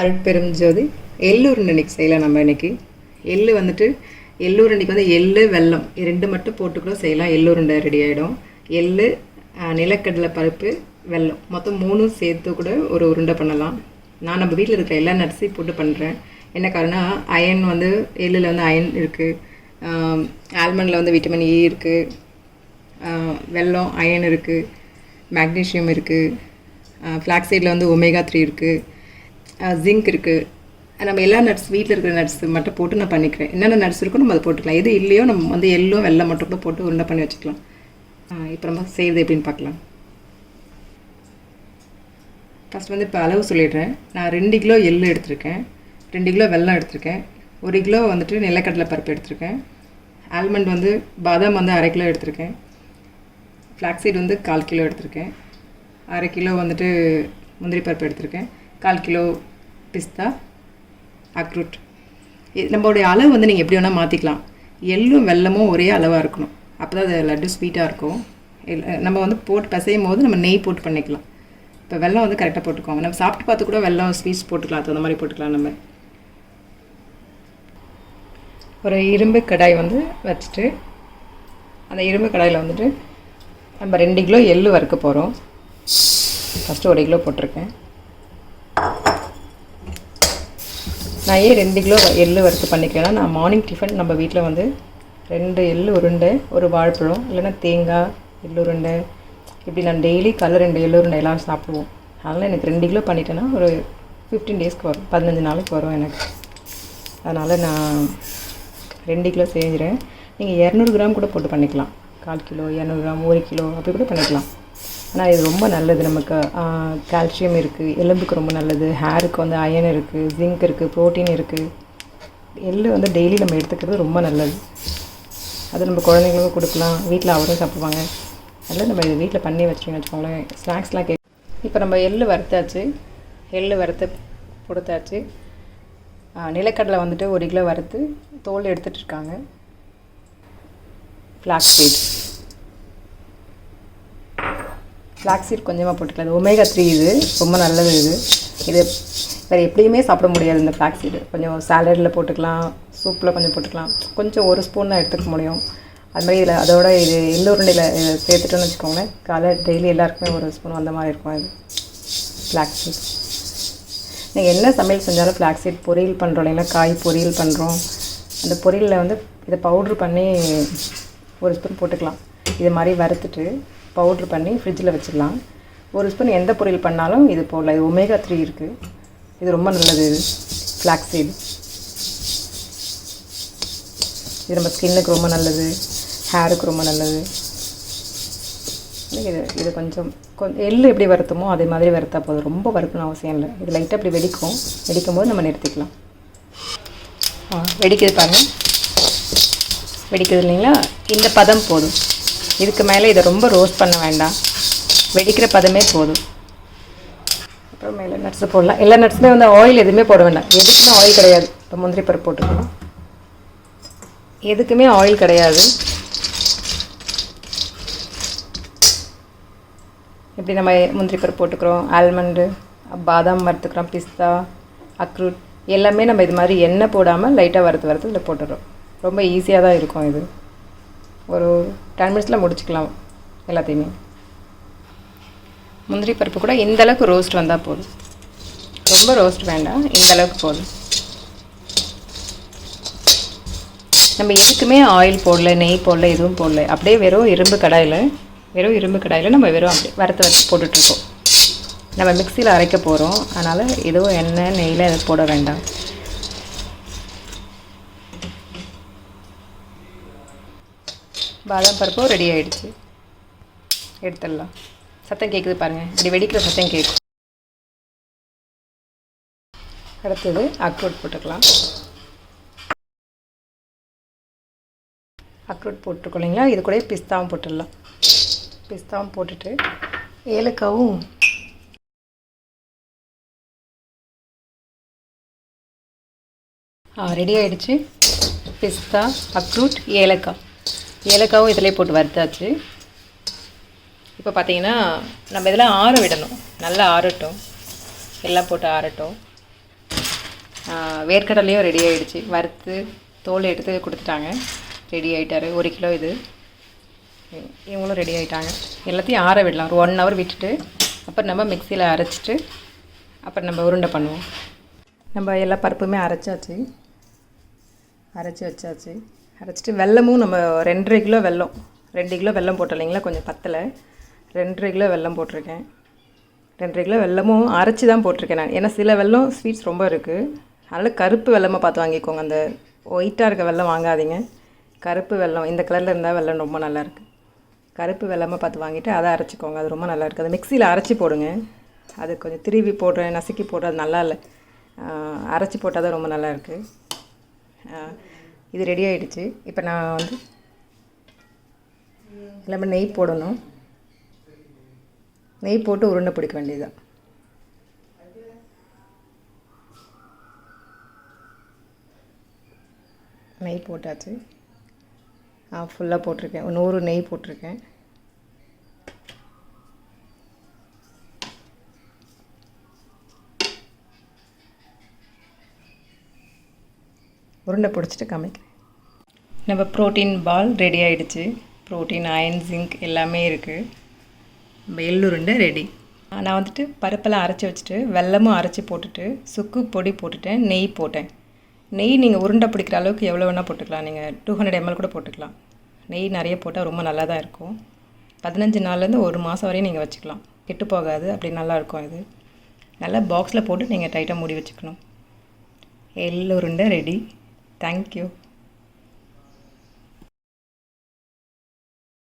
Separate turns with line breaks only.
அருட்பெரும் ஜோதி எள்ளூர் இன்னைக்கு செய்யலாம் நம்ம இன்னைக்கு. எள்ளு வந்துட்டு எள்ளூர் இன்னைக்கு வந்து எள்ளு வெல்லம் ரெண்டு மட்டும் போட்டு கூட செய்யலாம் எள்ளூருண்டை ரெடி ஆகிடும் எள்ளு நிலக்கடலை பருப்பு வெல்லம். மொத்தம் மூணும் சேர்த்து கூட ஒரு உருண்டை பண்ணலாம். நான் நம்ம வீட்டில் இருக்கிற எல்லா நட்ஸையும் போட்டு பண்ணுறேன் என்ன காரணம் அயன் வந்து எள்ளில் வந்து அயன் இருக்குது ஆல்மண்டில் வந்து விட்டமின் இ e இருக்குது வெல்லம் அயன் இருக்குது மேக்னீஷியம் இருக்குது ஃப்ளாக்ஸைடில் வந்து ஒமேகா த்ரீ இருக்குது ஜிங்க் இருக்குது நம்ம எல்லா நட்ஸ் வீட்டில் இருக்கிற நட்ஸ் மட்டும் போட்டு நான் பண்ணிக்கிறேன். என்னென்ன நட்ஸ் இருக்கோ நம்ம அதை போட்டுக்கலாம். எது இல்லையோ நம்ம வந்து எள்ளும் வெள்ளம் மட்டும் கூட போட்டு உருண்டை பண்ணி வச்சுக்கலாம். இப்போ நம்ம செய்கிறது எப்படின்னு பார்க்கலாம். ஃபஸ்ட் வந்து இப்போ அளவு சொல்லிடுறேன். நான் ரெண்டு கிலோ எள்ளு எடுத்திருக்கேன். ரெண்டு கிலோ வெல்லம் எடுத்திருக்கேன். ஒரு கிலோ வந்துட்டு நிலக்கடலை பருப்பு எடுத்திருக்கேன். ஆல்மண்ட் வந்து பாதாம் வந்து அரை கிலோ எடுத்திருக்கேன். ஃப்ளாக்ஸீட் வந்து கால் கிலோ எடுத்திருக்கேன். அரை கிலோ வந்துட்டு முந்திரி பருப்பு எடுத்திருக்கேன். கால் கிலோ பிஸ்தா அக்ரூட் நம்மளுடைய அளவு வந்து நீங்கள் எப்படி வேணால் மாற்றிக்கலாம் எள்ளும் வெல்லமும் ஒரே அளவாக இருக்கணும். அப்போ தான் அது லட்டு ஸ்வீட்டாக இருக்கும். நம்ம வந்து போட்டு பிசையும் போது நம்ம நெய் போட்டு பண்ணிக்கலாம். இப்போ வெல்லம் வந்து கரெக்டாக போட்டுக்கோங்க. நம்ம சாப்பிட்டு பார்த்து கூட வெள்ளம் ஸ்வீட்ஸ் போட்டுக்கலாம். தகுந்த அந்த மாதிரி போட்டுக்கலாம் நம்ம. ஒரு இரும்பு கடாய் வந்து வச்சுட்டு அந்த இரும்பு கடாயில் வந்துட்டு நம்ம ரெண்டு கிலோ எள்ளு வறுக்க போகிறோம் ஃபஸ்ட்டு ஒரு கிலோ போட்டிருக்கேன். நான் ஏன் ரெண்டு கிலோ எள்ளு வறுத்து பண்ணிக்கிறேன்னா நான் மார்னிங் டிஃபன் நம்ம வீட்டில் வந்து ரெண்டு எள்ளு உருண்டை ஒரு வாழைப்பழம் இல்லைன்னா தேங்காய் எள்ளு உருண்டை. இப்படி நான் டெய்லி கலர் ரெண்டு எள்ளு உருண்டை எல்லாம் சாப்பிடுவோம். அதனால் எனக்கு ரெண்டு கிலோ பண்ணிட்டேன்னா ஒரு ஃபிஃப்டீன் டேஸ்க்கு வரும். பதினஞ்சு நாளைக்கு வரும் எனக்கு. அதனால் நான் ரெண்டு கிலோ செஞ்சுறேன். நீங்கள் இரநூறு கிராம் கூட போட்டு பண்ணிக்கலாம். கால் கிலோ இரநூறு கிராம் ஒரு கிலோ அப்படி கூட பண்ணிக்கலாம். ஆனால் இது ரொம்ப நல்லது. நமக்கு கால்சியம் இருக்குது எலும்புக்கு ரொம்ப நல்லது. ஹேருக்கு வந்து அயன் இருக்குது ஜிங்க் இருக்குது ப்ரோட்டீன் இருக்குது எள்ளு வந்து டெய்லி நம்ம எடுத்துக்கிறது ரொம்ப நல்லது. அது நம்ம குழந்தைங்களுக்கும் கொடுக்கலாம். வீட்டில் அவரும் சாப்பிடுவாங்க. அதில் நம்ம இதை வீட்டில் பண்ணி வச்சிங்கன்னு வச்சுக்கோங்களேன். ஸ்நாக்ஸ்லாம் கே இப்போ நம்ம எள்ளு வறுத்தாச்சு. எள்ளு வறுத்து கொடுத்தாச்சு. நிலக்கடலை வந்துட்டு ஒரு கிலோ வறுத்து தோல் எடுத்துகிட்டு இருக்காங்க. ஃப்ளாக்ஸ் சீட் ஃப்ளாக் சீட் கொஞ்சமாக போட்டுக்கலாம். இது ஒமேகா த்ரீ இது. ரொம்ப நல்லது இது. இது வேறு எப்படியுமே சாப்பிட முடியாது இந்த ஃப்ளாக்ஸ் சீடு கொஞ்சம் சாலடில் போட்டுக்கலாம். சூப்பில் கொஞ்சம் போட்டுக்கலாம். கொஞ்சம் ஒரு ஸ்பூன் தான் எடுத்துக்க முடியும். அது மாதிரி இதில் அதோட இது எள்ளு உருண்டையில் சேர்த்துட்டோன்னு வச்சுக்கோங்களேன். காலை டெய்லி எல்லாருக்குமே ஒரு ஸ்பூன் அந்த மாதிரி இருக்கும் இது. ஃப்ளாக்ஸ் சீட் நீங்கள் என்ன சமையல் செஞ்சாலும் ஃப்ளாக்ஸீட் பொரியல் பண்ணுறோம் இல்லைங்களா காய் பொரியல் பண்ணுறோம் அந்த பொரியலில் வந்து இதை பவுட்ரு பண்ணி ஒரு ஸ்பூன் போட்டுக்கலாம். இது மாதிரி வறுத்துட்டு பவுட்ரு பண்ணி ஃப்ரிட்ஜில் வச்சிடலாம். ஒரு ஸ்பூன் எந்த பொரியல் பண்ணாலும் இது போடலாம் இது ஒமேகா த்ரீ இருக்குது இது ரொம்ப நல்லது இது ஃப்ளாக்ஸீடு இது நம்ம ஸ்கின்னுக்கு ரொம்ப நல்லது ஹேருக்கு ரொம்ப நல்லது. இது இது கொஞ்சம் கொஞ்சம் எள்ளு எப்படி வறுத்துமோ அதே மாதிரி வறுத்தா போதும். ரொம்ப வறுக்கணும் அவசியம் இல்லை. இது லைட்டாக அப்படி வெடிக்கும் வெடிக்கும். போது நம்ம நிறுத்திக்கலாம். ஆ வெடிக்குது பாருங்கள் வெடிக்குது இல்லைங்களா? இந்த பதம் போதும். இதுக்கு மேலே இதை ரொம்ப ரோஸ்ட் பண்ண வேண்டாம். வெடிக்கிற பதமே போதும். அப்புறம் மேலே நட்ஸு போடலாம். எல்லா நட்ஸுமே வந்து ஆயில் எதுவுமே போட வேண்டாம். எதுக்குமே ஆயில் கிடையாது. இப்போ முந்திரி பருப்பு போட்டுக்கலாம் எதுக்குமே ஆயில் கிடையாது. இப்படி நம்ம முந்திரி பருப்பு போட்டுக்கிறோம். ஆல்மண்டு பாதாம் வறுத்துக்கிறோம் பிஸ்தா அக்ரூட் எல்லாமே நம்ம இது மாதிரி எண்ணெய் போடாமல் லைட்டாக வறுத்து வறுத்து இதில் போட்டுடுறோம். ரொம்ப ஈஸியாக தான் இருக்கும் இது. ஒரு டென் மினிட்ஸில் முடிச்சுக்கலாம் எல்லாத்தையுமே. முந்திரி பருப்பு கூட இந்த அளவுக்கு ரோஸ்ட் வந்தால் போதும். ரொம்ப ரோஸ்ட் வேண்டாம் இந்த அளவுக்கு போதும். நம்ம எதுக்குமே ஆயில் போடல நெய் போடல எதுவும் போடல. அப்படியே வெறும் இரும்பு கடாயில் வெறும் இரும்பு கடாயில் நம்ம வெறும் அப்படியே வறுத்து வறுத்து போட்டுட்ருக்கோம் நம்ம மிக்சியில் அரைக்க போகிறோம் அதனால் எதுவும் எண்ணெய் நெய்யில் எதுவும் போட வேண்டாம். பாதாம் பருப்பும் ரெடி ஆகிடுச்சு எடுத்துடலாம். சத்தம் கேட்குது பாருங்கள் இப்படி வெடிக்கிற சத்தம் கேட்கும் அடுத்தது அக்ரூட் போட்டுக்கலாம். அக்ரூட் போட்டிருக்கோம் இல்லைங்களா? இது கூட பிஸ்தாவும் போட்டுடலாம். பிஸ்தாவும் போட்டுட்டு ஏலக்காவும் ஆ ரெடி ஆயிடுச்சு. பிஸ்தா அக்ரூட் ஏலக்காய். ஏலக்காவும் இதிலே போட்டு வறுத்தாச்சு. இப்போ பார்த்தீங்கன்னா நம்ம இதெல்லாம் ஆற விடணும். நல்லா ஆறட்டும். எல்லாம் போட்டு ஆறட்டும். வேர்க்கடலையும் ரெடி ஆகிடுச்சு வறுத்து தோல் எடுத்து கொடுத்துட்டாங்க. ரெடி ஆகிட்டாரு ஒரு கிலோ இது. இவங்களும் ரெடி ஆகிட்டாங்க எல்லாத்தையும் ஆற விடலாம். ஒரு ஒன் ஹவர் விட்டுட்டு அப்புறம் நம்ம மிக்சியில் அரைச்சிட்டு அப்புறம் நம்ம உருண்டை பண்ணுவோம். நம்ம எல்லா பருப்புமே அரைச்சாச்சு. அரைச்சி வச்சாச்சு. அரைச்சிட்டு வெல்லமும் நம்ம ரெண்டரை கிலோ வெல்லம் ரெண்டு கிலோ வெல்லம் போட்டோம் இல்லைங்களா கொஞ்சம் பத்தலை. ரெண்டரை கிலோ வெல்லம் போட்டிருக்கேன். ரெண்டரை கிலோ வெல்லமும் அரைச்சி தான் போட்டிருக்கேன் நான். ஏன்னா சில வெல்லம் ஸ்வீட்ஸ் ரொம்ப இருக்குது அதனால் கருப்பு வெல்லமாக பார்த்து வாங்கிக்கோங்க. அந்த ஒயிட்டாக இருக்க வெல்லம் வாங்காதீங்க. கருப்பு வெல்லம் இந்த கலரில் இருந்தால் வெல்லம் ரொம்ப நல்லாயிருக்கு கருப்பு வெல்லமாக பார்த்து வாங்கிட்டு அதை அரைச்சிக்கோங்க. அது ரொம்ப நல்லாயிருக்கு அது மிக்சியில் அரைச்சி போடுங்க. அது கொஞ்சம் திருவி போடுறேன் நசுக்கி போடுறது நல்லா இல்லை. அரைச்சி போட்டால் தான் ரொம்ப நல்லாயிருக்கு இது ரெடி ஆகிடுச்சு இப்போ நான் வந்து எல்லாமே நெய் போடணும். நெய் போட்டு உருண்டை பிடிக்க வேண்டியதுதான். நெய் போட்டாச்சு. ஆ ஃபுல்லாக போட்டிருக்கேன். நூறு நெய் போட்டிருக்கேன். உருண்டை பிடிச்சிட்டு காமிக்கிறேன். நம்ம ப்ரோட்டீன் பால் ரெடி ஆகிடுச்சு ப்ரோட்டீன் அயன் ஜிங்க் எல்லாமே இருக்குது நம்ம எள்ளுருண்டை ரெடி நான் வந்துட்டு பருப்பெல்லாம் அரைச்சி வச்சுட்டு வெல்லமும் அரைச்சி போட்டுட்டு சுக்கு பொடி போட்டுட்டேன் நெய் போட்டேன். நெய் நீங்கள் உருண்டை பிடிக்கிற அளவுக்கு எவ்வளோ வேணால் போட்டுக்கலாம். நீங்கள் டூ ஹண்ட்ரட் எம்எல் கூட போட்டுக்கலாம். நெய் நிறைய போட்டால் ரொம்ப நல்லா தான் இருக்கும். பதினஞ்சு நாள்லேருந்து ஒரு மாதம் வரையும் நீங்கள் வச்சுக்கலாம். கெட்டு போகாது அப்படி நல்லாயிருக்கும் இது. நல்லா பாக்ஸில் போட்டு நீங்கள் டைட்டாக மூடி வச்சுக்கணும். எள் உருண்டை ரெடி தேங்க்யூ